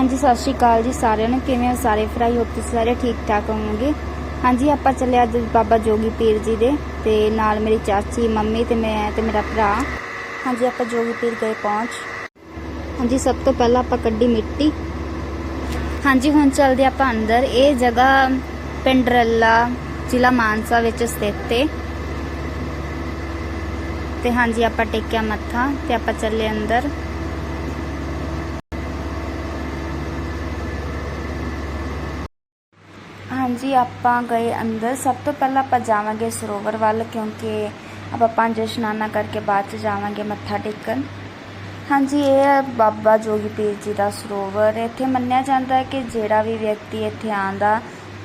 ਹਾਂਜੀ, ਸਤਿ ਸ਼੍ਰੀ ਅਕਾਲ ਜੀ ਸਾਰਿਆਂ ਨੂੰ। ਕਿਵੇਂ ਹੋ ਸਾਰੇ? ਫਰਾਈ ਹੋ ਤੁਸੀਂ ਸਾਰੇ ਠੀਕ ਠਾਕ ਹੋਵੋਗੇ? ਹਾਂਜੀ, ਆਪਾਂ ਚੱਲੇ ਅੱਜ ਬਾਬਾ ਜੋਗੀ ਪੀਰ ਜੀ ਦੇ ਤੇ ਨਾਲ ਮੇਰੀ ਚਾਚੀ, ਮੰਮੀ ਤੇ ਮੈਂ ਤੇ ਮੇਰਾ ਭਰਾ। ਹਾਂਜੀ, ਆਪਾਂ ਜੋਗੀ ਪੀਰ ਗਏ ਪਹੁੰਚ। ਹਾਂਜੀ, ਸਭ ਤੋਂ ਪਹਿਲਾਂ ਆਪਾਂ ਕੱਢੀ ਮਿੱਟੀ। ਹਾਂਜੀ, ਹੁਣ ਚੱਲਦੇ ਆਪਾਂ ਅੰਦਰ। ਇਹ ਜਗ੍ਹਾ ਪਿੰਡ ਰੱਲਾ ਜ਼ਿਲ੍ਹਾ ਮਾਨਸਾ ਵਿੱਚ ਸਥਿਤ ਹੈ ਤੇ ਹਾਂਜੀ, ਆਪਾਂ ਟੇਕਿਆ ਮੱਥਾ ਤੇ ਆਪਾਂ ਚੱਲੇ ਅੰਦਰ। ਜੀ ਆਪਾਂ ਗਏ ਅੰਦਰ। ਸਭ ਤੋਂ ਪਹਿਲਾਂ ਆਪਾਂ ਜਾਵਾਂਗੇ ਸਰੋਵਰ ਵੱਲ, ਕਿਉਂਕਿ ਆਪਾਂ ਪੰਜ ਇਸ਼ਨਾਨਾਂ ਕਰਕੇ ਬਾਅਦ ਚ ਜਾਵਾਂਗੇ ਮੱਥਾ ਟੇਕਣ। ਹਾਂਜੀ, ਇਹ ਹੈ ਬਾਬਾ ਜੋਗੀ ਪੀਰ ਜੀ ਦਾ ਸਰੋਵਰ। ਇੱਥੇ ਮੰਨਿਆ ਜਾਂਦਾ ਹੈ ਕਿ ਜਿਹੜਾ ਵੀ ਵਿਅਕਤੀ ਇੱਥੇ ਆਂਦਾ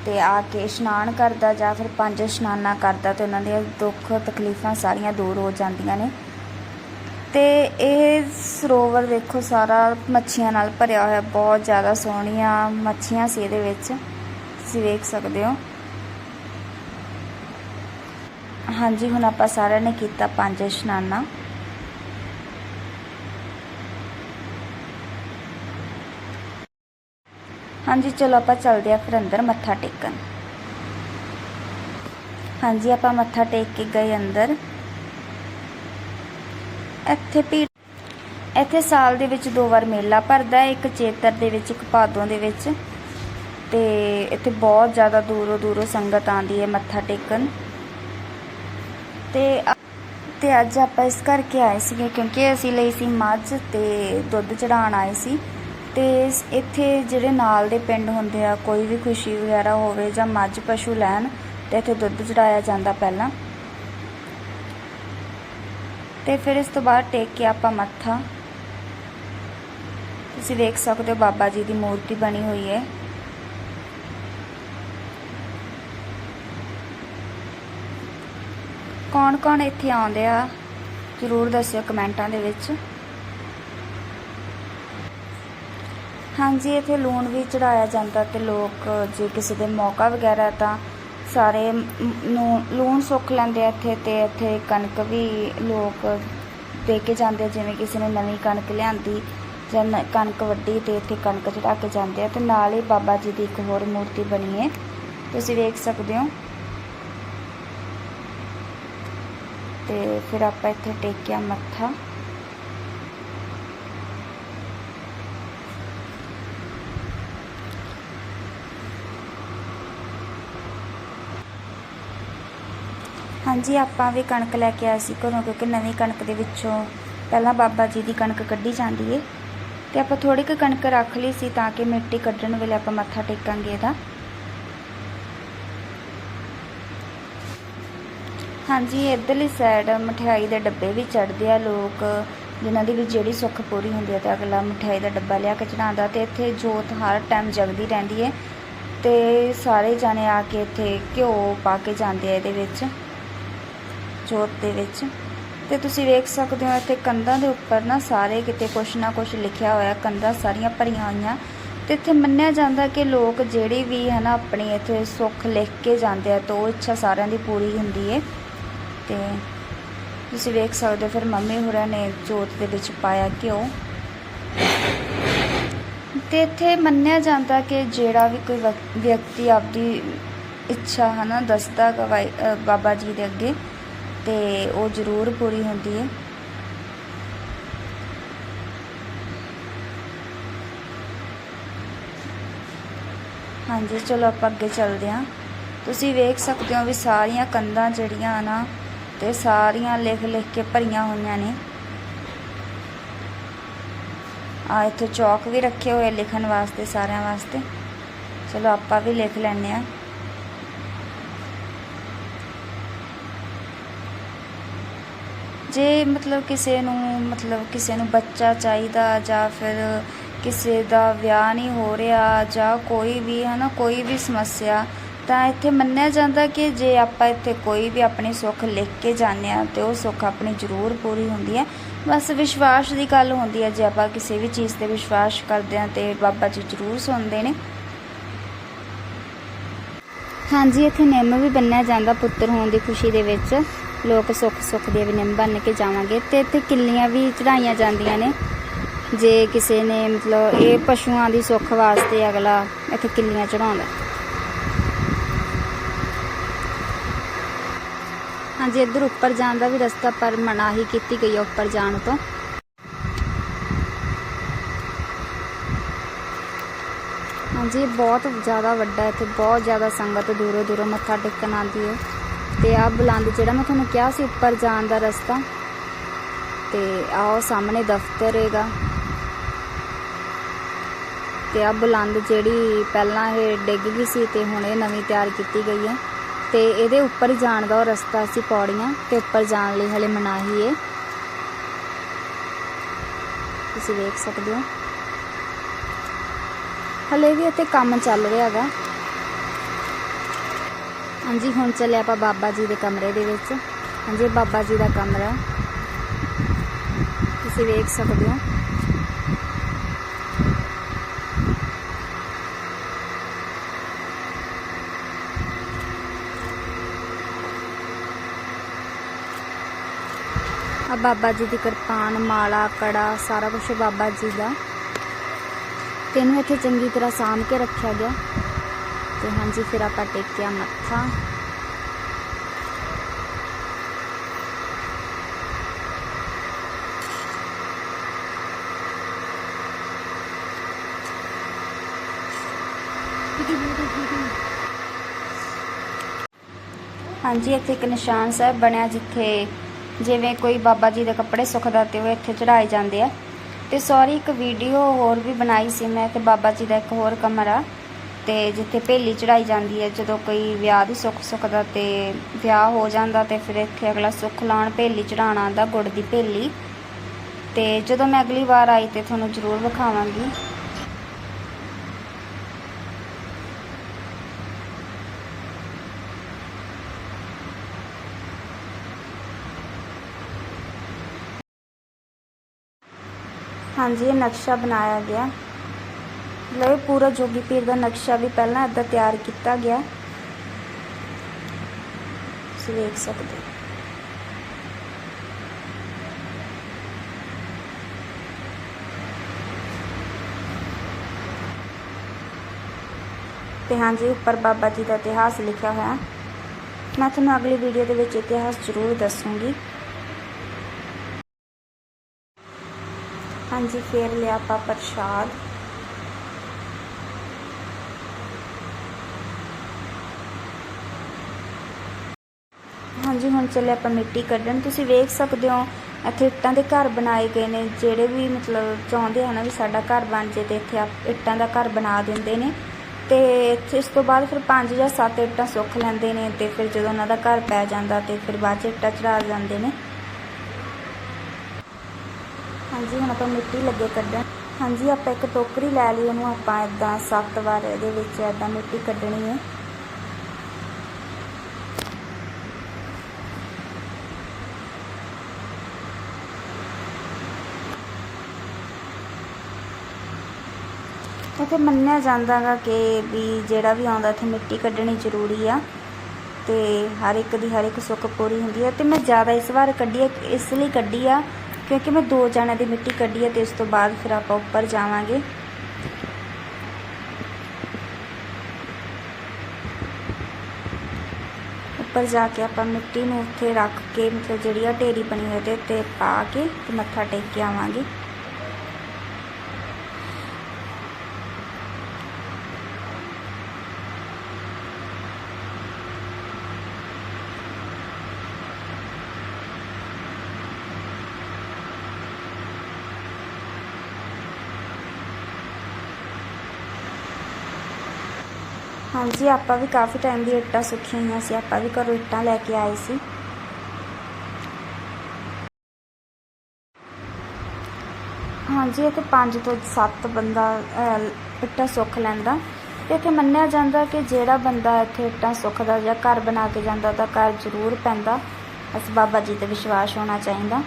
ਤੇ ਆ ਕੇ ਇਸ਼ਨਾਨ ਕਰਦਾ ਜਾਂ ਫਿਰ ਪੰਜ ਇਸ਼ਨਾਨਾਂ ਕਰਦਾ ਤੇ ਉਹਨਾਂ ਦੀਆਂ ਦੁੱਖ, ਤਕਲੀਫਾਂ ਸਾਰੀਆਂ ਦੂਰ ਹੋ ਜਾਂਦੀਆਂ ਨੇ। ਤੇ ਇਹ ਸਰੋਵਰ ਦੇਖੋ ਸਾਰਾ ਮੱਛੀਆਂ ਨਾਲ ਭਰਿਆ ਹੋਇਆ, ਬਹੁਤ ਜ਼ਿਆਦਾ ਸੋਹਣੀਆਂ ਮੱਛੀਆਂ ਸੀ ਇਹਦੇ ਵਿੱਚ। ਤੁਸੀਂ ਵੇਖ ਸਕਦੇ ਹੋ। ਹਾਂਜੀ, ਹੁਣ ਆਪਾਂ ਸਾਰਿਆਂ ਨੇ ਕੀਤਾ ਪੰਜ ਇਸ਼ਨਾਨਾਂ। ਹਾਂਜੀ, ਚਲੋ ਆਪਾਂ ਚੱਲਦੇ ਆ ਫਿਰ ਅੰਦਰ ਮੱਥਾ ਟੇਕਣ। ਹਾਂਜੀ, ਆਪਾਂ ਮੱਥਾ ਟੇਕ ਕੇ ਗਏ ਅੰਦਰ। ਇੱਥੇ ਭੀੜ ਇੱਥੇ ਸਾਲ ਦੇ ਵਿੱਚ ਦੋ ਵਾਰ ਮੇਲਾ ਭਰਦਾ ਹੈ, ਇੱਕ ਚੇਤਰ ਦੇ ਵਿੱਚ, ਇੱਕ ਭਾਦੋਂ ਦੇ ਵਿੱਚ। ਤੇ ਇੱਥੇ ਬਹੁਤ ਜ਼ਿਆਦਾ ਦੂਰੋਂ ਦੂਰੋਂ ਸੰਗਤ ਆਉਂਦੀ ਹੈ, ਮੱਥਾ ਟੇਕਣ। ਤੇ ਤੇ ਅੱਜ ਆਪਾਂ ਇਸ ਕਰਕੇ ਆਏ ਸੀਗੇ ਕਿਉਂਕਿ ਅਸੀਂ ਲਈ ਸੀ ਮੱਝ ਤੇ ਦੁੱਧ ਚੜਾਉਣ ਆਏ ਸੀ। ਤੇ ਇੱਥੇ ਜਿਹੜੇ ਨਾਲ ਦੇ ਪਿੰਡ ਹੁੰਦੇ ਆ, ਕੋਈ ਵੀ ਖੁਸ਼ੀ ਵਗੈਰਾ ਹੋਵੇ ਜਾਂ ਮੱਝ ਪਸ਼ੂ ਲੈਣ, ਤੇ ਇੱਥੇ ਦੁੱਧ ਚੜਾਇਆ ਜਾਂਦਾ ਪਹਿਲਾਂ। ਤੇ ਫਿਰ ਇਸ ਤੋਂ ਬਾਅਦ ਟੇਕ ਕੇ ਆਪਾਂ ਮੱਥਾ। ਤੁਸੀਂ ਦੇਖ ਸਕਦੇ ਹੋ ਬਾਬਾ ਜੀ ਦੀ ਮੂਰਤੀ ਬਣੀ ਹੋਈ ਹੈ। ਕੌਣ ਕੌਣ ਇੱਥੇ ਆਉਂਦੇ ਆ? ਜ਼ਰੂਰ ਦੱਸਿਓ ਕਮੈਂਟਾਂ ਦੇ ਵਿੱਚ। ਹਾਂਜੀ, ਇੱਥੇ ਲੂਣ ਵੀ ਚੜਾਇਆ ਜਾਂਦਾ ਤੇ ਲੋਕ ਜੇ ਕਿਸੇ ਦੇ ਮੌਕਾ ਵਗੈਰਾ ਤਾਂ ਸਾਰੇ ਨੂੰ ਲੂਣ ਸੁੱਖ ਲੈਂਦੇ ਆ ਇੱਥੇ ਤੇ ਇੱਥੇ ਕਣਕ ਵੀ ਲੋਕ ਦੇ ਕੇ ਜਾਂਦੇ ਜਿਵੇਂ ਕਿਸੇ ਨੇ ਨਵੀਂ ਕਣਕ ਲਿਆਂਦੀ ਜਾਂ ਕਣਕ ਵੱਢੀ ਤੇ ਇੱਥੇ ਕਣਕ ਚੜਾ ਕੇ ਜਾਂਦੇ ਆ ਤੇ ਨਾਲ ਹੀ ਬਾਬਾ ਜੀ ਦੀ ਇੱਕ ਹੋਰ ਮੂਰਤੀ ਬਣੀ ਹੈ। ਤੁਸੀਂ ਵੇਖ ਸਕਦੇ ਹੋ। ਤੇ ਫਿਰ ਆਪਾਂ ਇੱਥੇ ਟੇਕਿਆ ਮੱਥਾ। ਹਾਂਜੀ, ਆਪਾਂ ਵੀ ਕਣਕ ਲੈ ਕੇ ਆਏ ਸੀ ਘਰੋਂ, ਕਿਉਂਕਿ ਨਵੀਂ ਕਣਕ ਦੇ ਵਿੱਚੋਂ ਪਹਿਲਾਂ ਬਾਬਾ ਜੀ ਦੀ ਕਣਕ ਕੱਢੀ ਜਾਂਦੀ ਏ। ਤੇ ਆਪਾਂ ਥੋੜੀ ਕੁ ਕਣਕ ਰੱਖ ਲਈ ਸੀ ਤਾਂ ਕਿ ਮਿੱਟੀ ਕੱਢਣ ਵੇਲੇ ਆਪਾਂ ਮੱਥਾ ਟੇਕਾਂਗੇ ਇਹਦਾ। ਹਾਂਜੀ, ਇਧਰਲੀ ਸਾਈਡ ਮਠਿਆਈ ਦੇ ਡੱਬੇ ਵੀ ਚੜਦੇ ਆ ਲੋਕ, ਜਿਨ੍ਹਾਂ ਦੀ ਵੀ ਜਿਹੜੀ ਸੁੱਖ ਪੂਰੀ ਹੁੰਦੀ ਹੈ ਤੇ ਅਗਲਾ ਮਠਿਆਈ ਦਾ ਡੱਬਾ ਲਿਆ ਕੇ ਚੜਾਉਂਦਾ ਤੇ ਇੱਥੇ ਜੋਤ ਹਰ ਟਾਈਮ ਜਗਦੀ ਰਹਿੰਦੀ ਹੈ ਤੇ ਸਾਰੇ ਜਾਣੇ ਆ ਕੇ ਇੱਥੇ ਘਿਓ ਪਾ ਕੇ ਜਾਂਦੇ ਆ ਇਹਦੇ ਵਿੱਚ, ਜੋਤ ਦੇ ਵਿੱਚ। ਤੇ ਤੁਸੀਂ ਵੇਖ ਸਕਦੇ ਹੋ ਇੱਥੇ ਕੰਧਾਂ ਦੇ ਉੱਪਰ ਨਾ ਸਾਰੇ ਕਿਤੇ ਕੁਛ ਨਾ ਕੁਛ ਲਿਖਿਆ ਹੋਇਆ, ਕੰਧਾਂ ਸਾਰੀਆਂ ਭਰੀਆਂ ਹੋਈਆਂ। ਤੇ ਇੱਥੇ ਮੰਨਿਆ ਜਾਂਦਾ ਕਿ ਲੋਕ ਜਿਹੜੀ ਵੀ ਹੈ ਨਾ ਆਪਣੀ ਇੱਥੇ ਸੁੱਖ ਲਿਖ ਕੇ ਜਾਂਦੇ ਆ, ਤਾਂ ਉਹ ਇੱਛਾ ਸਾਰਿਆਂ ਦੀ ਪੂਰੀ ਹੁੰਦੀ ਹੈ ਤੇ ਤੁਸੀਂ ਵੇਖ ਸਕਦੇ ਹੋ, ਫਿਰ ਮੰਮੀ ਹੋਰਾਂ ਨੇ ਜੋਤ ਦੇ ਵਿੱਚ ਪਾਇਆ ਘਿਓ। ਤੇ ਇੱਥੇ ਮੰਨਿਆ ਜਾਂਦਾ ਕਿ ਜਿਹੜਾ ਵੀ ਕੋਈ ਵਕ- ਵਿਅਕਤੀ ਆਪਦੀ ਇੱਛਾ ਹੈ ਨਾ ਦੱਸਦਾ ਗਾ ਬਾਬਾ ਜੀ ਦੇ ਅੱਗੇ, ਤੇ ਉਹ ਜ਼ਰੂਰ ਪੂਰੀ ਹੁੰਦੀ ਹੈ। ਹਾਂਜੀ, ਚਲੋ ਆਪਾਂ ਅੱਗੇ ਚੱਲਦੇ ਹਾਂ। ਤੁਸੀਂ ਵੇਖ ਸਕਦੇ ਹੋ ਵੀ ਸਾਰੀਆਂ ਕੰਧਾਂ ਜਿਹੜੀਆਂ ਨਾ ਤੇ ਸਾਰੀਆਂ ਲਿਖ ਲਿਖ ਕੇ ਭਰੀਆਂ ਹੋਈਆਂ ਨੇ। ਆ ਇੱਥੇ ਚੌਕ ਵੀ ਰੱਖੇ ਹੋਏ ਲਿਖਣ ਵਾਸਤੇ, ਸਾਰਿਆਂ ਵਾਸਤੇ। ਚਲੋ ਆਪਾਂ ਵੀ ਲਿਖ ਲੈਂਦੇ ਆ ਜੇ ਮਤਲਬ ਕਿਸੇ ਨੂੰ, ਮਤਲਬ ਕਿਸੇ ਨੂੰ ਬੱਚਾ ਚਾਹੀਦਾ ਜਾਂ ਫਿਰ ਕਿਸੇ ਦਾ ਵਿਆਹ ਨਹੀਂ ਹੋ ਰਿਹਾ ਜਾਂ ਕੋਈ ਵੀ ਹੈ ਨਾ ਕੋਈ ਵੀ ਸਮੱਸਿਆ ਤਾਂ ਇੱਥੇ ਮੰਨਿਆ ਜਾਂਦਾ ਕਿ ਜੇ ਆਪਾਂ ਇੱਥੇ ਕੋਈ ਵੀ ਆਪਣੀ ਸੁੱਖ ਲਿਖ ਕੇ ਜਾਂਦੇ ਆ ਤੇ ਉਹ ਸੁੱਖ ਆਪਣੀ ਜ਼ਰੂਰ ਪੂਰੀ ਹੁੰਦੀ ਹੈ। ਬਸ ਵਿਸ਼ਵਾਸ ਦੀ ਗੱਲ ਹੁੰਦੀ ਹੈ, ਜੇ ਆਪਾਂ ਕਿਸੇ ਵੀ ਚੀਜ਼ ਤੇ ਵਿਸ਼ਵਾਸ ਕਰਦੇ ਆ ਤੇ ਬਾਬਾ ਜੀ ਜ਼ਰੂਰ ਸੁਣਦੇ ਨੇ। ਹਾਂਜੀ, ਇੱਥੇ ਨਿੰਮ ਵੀ ਬੰਨਿਆ ਜਾਂਦਾ ਪੁੱਤਰ ਹੋਣ ਦੀ ਖੁਸ਼ੀ ਦੇ ਵਿੱਚ। ਲੋਕ ਸੁੱਖ ਸੁੱਖ ਦੇ ਵੀ ਨਿੰਮ ਬੰਨ ਕੇ ਜਾਵਾਂਗੇ ਤੇ ਇੱਥੇ ਕਿੱਲੀਆਂ ਵੀ ਚੜਾਈਆਂ ਜਾਂਦੀਆਂ ਨੇ। ਜੇ ਕਿਸੇ ਨੇ ਮਤਲਬ ਇਹ ਪਸ਼ੂਆਂ ਦੀ ਸੁੱਖ ਵਾਸਤੇ ਅਗਲਾ ਇੱਥੇ ਕਿੱਲੀਆਂ ਚੜਾਉਂਦਾ ਹਾਂਜੀ, ਇੱਧਰ ਉੱਪਰ ਜਾਣ ਦਾ ਵੀ ਰਸਤਾ ਪਰ ਮਨਾਹੀ ਕੀਤੀ ਗਈ ਹੈ ਉੱਪਰ ਜਾਣ ਤੋਂ। ਹਾਂਜੀ, ਬਹੁਤ ਜ਼ਿਆਦਾ ਵੱਡਾ ਹੈ ਤੇ ਬਹੁਤ ਜ਼ਿਆਦਾ ਸੰਗਤ ਦੂਰੋਂ ਦੂਰੋਂ ਮੱਥਾ ਟੇਕਣ ਆਉਂਦੀ ਹੈ। ਤੇ ਆਹ ਬੁਲੰਦ ਜਿਹੜਾ ਮੈਂ ਤੁਹਾਨੂੰ ਕਿਹਾ ਸੀ, ਉੱਪਰ ਜਾਣ ਦਾ ਰਸਤਾ। ਤੇ ਆਓ ਸਾਹਮਣੇ ਦਫ਼ਤਰ ਹੈਗਾ। ਤੇ ਆ ਬੁਲੰਦ ਜਿਹੜੀ ਪਹਿਲਾਂ ਇਹ ਡਿੱਗ ਗਈ ਸੀ ਤੇ ਹੁਣ ਇਹ ਨਵੀਂ ਤਿਆਰ ਕੀਤੀ ਗਈ ਹੈ। ਤੇ ਇਹਦੇ ਉੱਪਰ ਹੀ ਜਾਣ ਦਾ ਉਹ ਰਸਤਾ ਸੀ ਪੌੜੀਆਂ ਤੇ ਉੱਪਰ ਜਾਣ ਲਈ ਹਲੇ ਮਨਾਹੀ ਹੈ ਤੁਸੀਂ ਵੇਖ ਸਕਦੇ ਹੋ। ਹਲੇ ਵੀ ਇੱਥੇ ਕੰਮ ਚੱਲ ਰਿਹਾ ਹੈਗਾ। ਹਾਂਜੀ, ਹੁਣ ਚੱਲੇ ਆਪਾਂ ਬਾਬਾ ਜੀ ਦੇ ਕਮਰੇ ਦੇ ਵਿੱਚ। ਹਾਂਜੀ ਬਾਬਾ ਜੀ ਦਾ ਕਮਰਾ। ਤੁਸੀਂ ਵੇਖ ਸਕਦੇ ਹੋ। ਬਾਬਾ ਜੀ ਦੀ ਕਿਰਪਾਨ, ਮਾਲਾ, ਕੜਾ, ਸਾਰਾ ਕੁਝ ਬਾਬਾ ਜੀ ਦਾ। ਤੇ ਇਹਨੂੰ ਇੱਥੇ ਚੰਗੀ ਤਰ੍ਹਾਂ ਸਾਂਭ ਕੇ ਰੱਖਿਆ ਗਿਆ। ਤੇ ਹਾਂਜੀ, ਫਿਰ ਆਪਾਂ ਟੇਕਿਆ ਮੱਥਾ। ਹਾਂਜੀ, ਇੱਥੇ ਇੱਕ ਨਿਸ਼ਾਨ ਸਾਹਿਬ ਬਣਿਆ ਜਿੱਥੇ ਜਿਵੇਂ ਕੋਈ ਬਾਬਾ ਜੀ ਦੇ ਕੱਪੜੇ ਸੁੱਖਦਾ ਤੇ ਉਹ ਇੱਥੇ ਚੜਾਏ ਜਾਂਦੇ ਆ। ਤੇ ਸੌਰੀ ਇੱਕ ਵੀਡੀਓ ਹੋਰ ਵੀ ਬਣਾਈ ਸੀ ਮੈਂ ਕਿ ਬਾਬਾ ਜੀ ਦਾ ਇੱਕ ਹੋਰ ਕਮਰਾ। ਤੇ ਜਿੱਥੇ ਭੇਲੀ ਚੜਾਈ ਜਾਂਦੀ ਹੈ, ਜਦੋਂ ਕੋਈ ਵਿਆਹ ਦੀ ਸੁੱਖ ਸੁੱਖਦਾ ਤੇ ਵਿਆਹ ਹੋ ਜਾਂਦਾ ਤੇ ਫਿਰ ਇੱਥੇ ਅਗਲਾ ਸੁੱਖ ਲਾਉਣ ਭੇਲੀ ਚੜਾਉਣ ਆਉਂਦਾ, ਗੁੜ ਦੀ ਭੇਲੀ। ਤੇ ਜਦੋਂ ਮੈਂ ਅਗਲੀ ਵਾਰ ਆਈ ਤੇ ਤੁਹਾਨੂੰ ਜ਼ਰੂਰ ਵਿਖਾਵਾਂਗੀ। ਹਾਂਜੀ, ਇਹ ਨਕਸ਼ਾ ਬਣਾਇਆ ਗਿਆ। ਲਓ ਪੂਰਾ ਜੋਗੀ ਪੀਰ ਦਾ ਨਕਸ਼ਾ ਵੀ ਪਹਿਲਾਂ ਇੱਦਾਂ ਤਿਆਰ ਕੀਤਾ ਗਿਆ। ਤੁਸੀਂ ਵੇਖ ਸਕਦੇ ਹੋ। ਤੇ ਹਾਂਜੀ, ਉੱਪਰ ਬਾਬਾ ਜੀ ਦਾ ਇਤਿਹਾਸ ਲਿਖਿਆ ਹੋਇਆ। ਮੈਂ ਤੁਹਾਨੂੰ ਅਗਲੀ ਵੀਡੀਓ ਦੇ ਵਿੱਚ ਇਤਿਹਾਸ ਜ਼ਰੂਰ ਦੱਸੂੰਗੀ। ਹਾਂਜੀ, ਫੇਰ ਲਿਆ ਆਪਾਂ ਪ੍ਰਸ਼ਾਦ। ਹਾਂਜੀ, ਹੁਣ ਚੱਲੇ ਆਪਾਂ ਮਿੱਟੀ ਕੱਢਣ। ਤੁਸੀਂ ਵੇਖ ਸਕਦੇ ਹੋ, ਇੱਥੇ ਇੱਟਾਂ ਦੇ ਘਰ ਬਣਾਏ ਗਏ ਨੇ। ਜਿਹੜੇ ਵੀ ਮਤਲਬ ਚਾਹੁੰਦੇ ਹਨ ਵੀ ਸਾਡਾ ਘਰ ਬਣ ਜੇ ਤੇ ਇੱਥੇ ਆਪ- ਇੱਟਾਂ ਦਾ ਘਰ ਬਣਾ ਦਿੰਦੇ ਨੇ। ਤੇ ਇੱਥੇ ਇਸ ਤੋਂ ਬਾਅਦ ਫਿਰ 5 ਜਾਂ 7 ਇੱਟਾਂ ਸੁੱਖ ਲੈਂਦੇ ਨੇ ਤੇ ਫਿਰ ਜਦੋਂ ਉਹਨਾਂ ਦਾ ਘਰ ਪੈ ਜਾਂਦਾ ਤੇ ਫਿਰ ਬਾਅਦ ਚ ਇੱਟਾਂ ਚੜਾ ਜਾਂਦੇ ਨੇ। ਹਾਂਜੀ, ਹੁਣ ਆਪਾਂ ਮਿੱਟੀ ਲੱਗੇ ਕੱਢਣ। ਹਾਂਜੀ, ਆਪਾਂ ਇੱਕ ਟੋਕਰੀ ਲੈ ਲਈ, ਉਹਨੂੰ ਆਪਾਂ ਇਦਾਂ ਸੱਤ ਵਾਰ ਇਹਦੇ ਵਿੱਚ ਇਦਾਂ ਮਿੱਟੀ ਕੱਢਣੀ ਹੈ। ਇੱਥੇ ਮੰਨਿਆ ਜਾਂਦਾ ਗਾ ਕਿ ਵੀ ਜਿਹੜਾ ਵੀ ਆਉਂਦਾ ਇੱਥੇ ਮਿੱਟੀ ਕੱਢਣੀ ਜ਼ਰੂਰੀ ਆ, ਤੇ ਹਰ ਇੱਕ ਦੀ ਹਰ ਇੱਕ ਸੁੱਖ ਪੂਰੀ ਹੁੰਦੀ ਹੈ, ਤੇ ਮੈਂ ਜ਼ਿਆਦਾ ਇਸ ਵਾਰ ਕੱਢੀ ਹੈ, ਇਸ ਲਈ ਕੱਢੀ ਆ ਕਿਉਂਕਿ ਮੈਂ ਦੋ ਜਣਿਆਂ ਦੀ ਮਿੱਟੀ ਕੱਢੀ ਹੈ ਤੇ ਇਸ ਤੋਂ ਬਾਅਦ ਫਿਰ ਆਪਾਂ ਉੱਪਰ ਜਾਵਾਂਗੇ। ਉੱਪਰ ਜਾ ਕੇ ਆਪਾਂ ਮਿੱਟੀ ਨੂੰ ਉੱਥੇ ਰੱਖ ਕੇ, ਮਤਲਬ ਜਿਹੜੀ ਆ ਢੇਰੀ ਬਣੀ ਹੋਈ ਤੇ ਪਾ ਕੇ ਤੇ ਮੱਥਾ ਟੇਕ ਕੇ ਆਵਾਂਗੇ। ਹਾਂਜੀ ਆਪਾਂ ਵੀ ਕਾਫੀ ਟਾਈਮ ਦੀ ਇੱਟਾਂ ਸੁੱਖੀਆਂ ਹੋਈਆਂ ਸੀ। ਆਪਾਂ ਵੀ ਘਰੋਂ ਇੱਟਾਂ ਲੈ ਕੇ ਆਏ ਸੀ। ਹਾਂਜੀ ਇਹ ਤੇ 5 ਤੋਂ 7 ਬੰਦਾ ਅਹ, ਇੱਟਾਂ ਸੁੱਖ ਲੈਂਦਾ। ਤੇ ਇੱਥੇ ਮੰਨਿਆ ਜਾਂਦਾ ਕਿ ਜਿਹੜਾ ਬੰਦਾ ਇੱਥੇ ਇੱਟਾਂ ਸੁੱਖਦਾ ਜਾਂ ਘਰ ਬਣਾ ਕੇ ਜਾਂਦਾ ਉਹਦਾ ਘਰ ਜ਼ਰੂਰ ਪੈਂਦਾ। ਬਸ ਬਾਬਾ ਜੀ ਤੇ ਵਿਸ਼ਵਾਸ ਹੋਣਾ ਚਾਹੀਦਾ।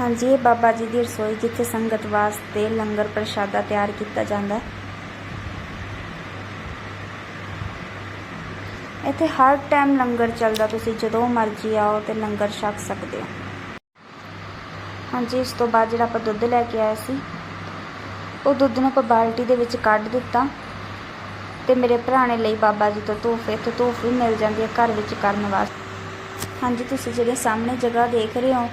ਹਾਂਜੀ ਇਹ ਬਾਬਾ ਜੀ ਦੀ ਰਸੋਈ ਜਿੱਥੇ ਸੰਗਤ ਵਾਸਤੇ ਲੰਗਰ ਪ੍ਰਸ਼ਾਦਾ ਤਿਆਰ ਕੀਤਾ ਜਾਂਦਾ ਹੈ। ਇੱਥੇ ਹਰ ਟਾਈਮ ਲੰਗਰ ਚੱਲਦਾ, ਤੁਸੀਂ ਜਦੋਂ ਮਰਜ਼ੀ ਆਓ ਤੇ ਲੰਗਰ ਛਕ ਸਕਦੇ ਹੋ। ਹਾਂਜੀ, ਇਸ ਤੋਂ ਬਾਅਦ ਜਿਹੜਾ ਆਪਾਂ ਦੁੱਧ ਲੈ ਕੇ ਆਏ ਸੀ, ਉਹ ਦੁੱਧ ਨੂੰ ਆਪਾਂ ਬਾਲਟੀ ਦੇ ਵਿੱਚ ਕੱਢ ਦਿੱਤਾ ਤੇ ਮੇਰੇ ਭਰਾ ਨੇ ਲਈ ਬਾਬਾ ਜੀ ਤੋਂ ਤੋਹਫੇ ਤੇ ਤੋਹਫੇ ਮਿਲ ਜਾਂਦੀ ਹੈ ਘਰ ਵਿੱਚ ਕਰਨ ਵਾਸਤੇ। ਹਾਂਜੀ, ਤੁਸੀਂ ਜਿਹੜੇ ਸਾਹਮਣੇ ਜਗ੍ਹਾ ਦੇਖ ਰਹੇ ਹੋ,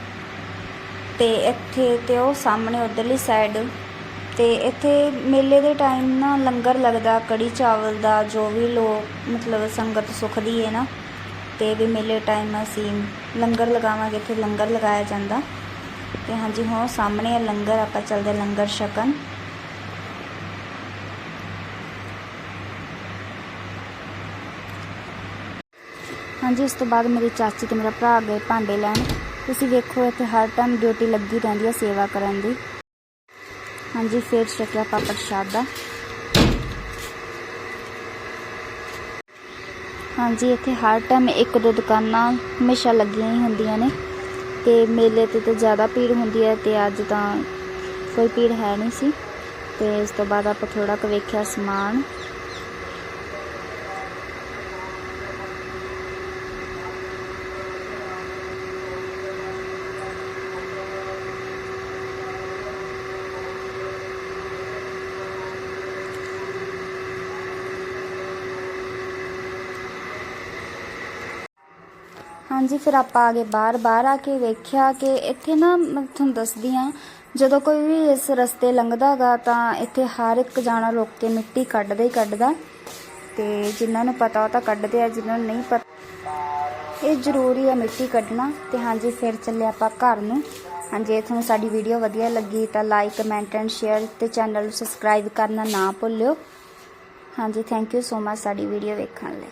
ਤੇ ਇੱਥੇ ਤੇ ਉਹ ਸਾਹਮਣੇ ਉਧਰਲੀ ਸਾਈਡ ਅਤੇ ਇੱਥੇ ਮੇਲੇ ਦੇ ਟਾਈਮ ਨਾ ਲੰਗਰ ਲੱਗਦਾ, ਕੜੀ ਚਾਵਲ ਦਾ, ਜੋ ਵੀ ਲੋਕ, ਮਤਲਬ ਸੰਗਤ ਸੁਖਦੀ ਹੈ ਨਾ ਅਤੇ ਵੀ ਮੇਲੇ ਟਾਈਮ ਅਸੀਂ ਲੰਗਰ ਲਗਾਵਾਂਗੇ, ਇੱਥੇ ਲੰਗਰ ਲਗਾਇਆ ਜਾਂਦਾ। ਅਤੇ ਹਾਂਜੀ, ਹੁਣ ਸਾਹਮਣੇ ਹੈ ਲੰਗਰ, ਆਪਾਂ ਚੱਲਦੇ ਲੰਗਰ ਛਕਣ। ਹਾਂਜੀ, ਉਸ ਤੋਂ ਬਾਅਦ ਮੇਰੀ ਚਾਚੀ ਤੇ ਮੇਰਾ ਭਰਾ ਗਏ ਭਾਂਡੇ ਲੈਣ। ਤੁਸੀਂ ਵੇਖੋ, ਇੱਥੇ ਹਰ ਟਾਈਮ ਡਿਊਟੀ ਲੱਗੀ ਰਹਿੰਦੀ ਹੈ ਸੇਵਾ ਕਰਨ ਦੀ। ਹਾਂਜੀ, ਫਿਰ ਛਕਿਆ ਆਪਾਂ ਪ੍ਰਸ਼ਾਦਾ ਹਾਂਜੀ, ਇੱਥੇ ਹਰ ਟਾਈਮ ਇੱਕ ਦੋ ਦੁਕਾਨਾਂ ਹਮੇਸ਼ਾ ਲੱਗੀਆਂ ਹੀ ਹੁੰਦੀਆਂ ਨੇ ਤੇ ਮੇਲੇ ਤੇ ਤਾਂ ਜ਼ਿਆਦਾ ਭੀੜ ਹੁੰਦੀ ਹੈ ਤੇ ਅੱਜ ਤਾਂ ਕੋਈ ਭੀੜ ਹੈ ਨਹੀਂ ਸੀ ਤੇ ਇਸ ਤੋਂ ਬਾਅਦ ਆਪਾਂ ਥੋੜਾ ਕੁ ਵੇਖਿਆ ਸਮਾਨ। ਹਾਂਜੀ, ਫਿਰ ਆਪਾਂ ਆ ਗਏ ਬਾਹਰ ਬਾਹਰ ਆ ਕੇ ਵੇਖਿਆ ਕਿ ਇੱਥੇ ਨਾ ਮੈਂ ਤੁਹਾਨੂੰ ਦੱਸਦੀ ਆ ਜਦੋਂ ਕੋਈ ਵੀ ਇਸ ਰਸਤੇ ਲੰਘਦਾਗਾ ਤਾਂ ਇੱਥੇ ਹਰ ਇੱਕ ਜਾਣਾ ਰੋਕ ਕੇ ਮਿੱਟੀ ਕੱਢਦਾ ਹੀ ਕੱਢਦਾ। ਤੇ ਜਿਨ੍ਹਾਂ ਨੂੰ ਪਤਾ ਉਹ ਤਾਂ ਕੱਢਦੇ ਆ, ਜਿਨ੍ਹਾਂ ਨੂੰ ਨਹੀਂ ਪਤਾ। ਇਹ ਜ਼ਰੂਰੀ ਹੈ ਮਿੱਟੀ ਕੱਢਣਾ। ਤੇ ਹਾਂਜੀ, ਫਿਰ ਚੱਲੇ ਆਪਾਂ ਘਰ ਨੂੰ। ਹਾਂਜੀ ਜੇ ਤੁਹਾਨੂੰ ਸਾਡੀ ਵੀਡੀਓ ਵਧੀਆ ਲੱਗੀ ਤਾਂ ਲਾਈਕ ਕਮੈਂਟ ਐਂਡ ਸ਼ੇਅਰ ਤੇ ਚੈਨਲ ਨੂੰ ਸਬਸਕ੍ਰਾਈਬ ਕਰਨਾ ਨਾ ਭੁੱਲਿਓ। ਹਾਂਜੀ ਥੈਂਕ ਯੂ ਸੋ ਮਚ ਸਾਡੀ ਵੀਡੀਓ ਵੇਖਣ ਲਈ।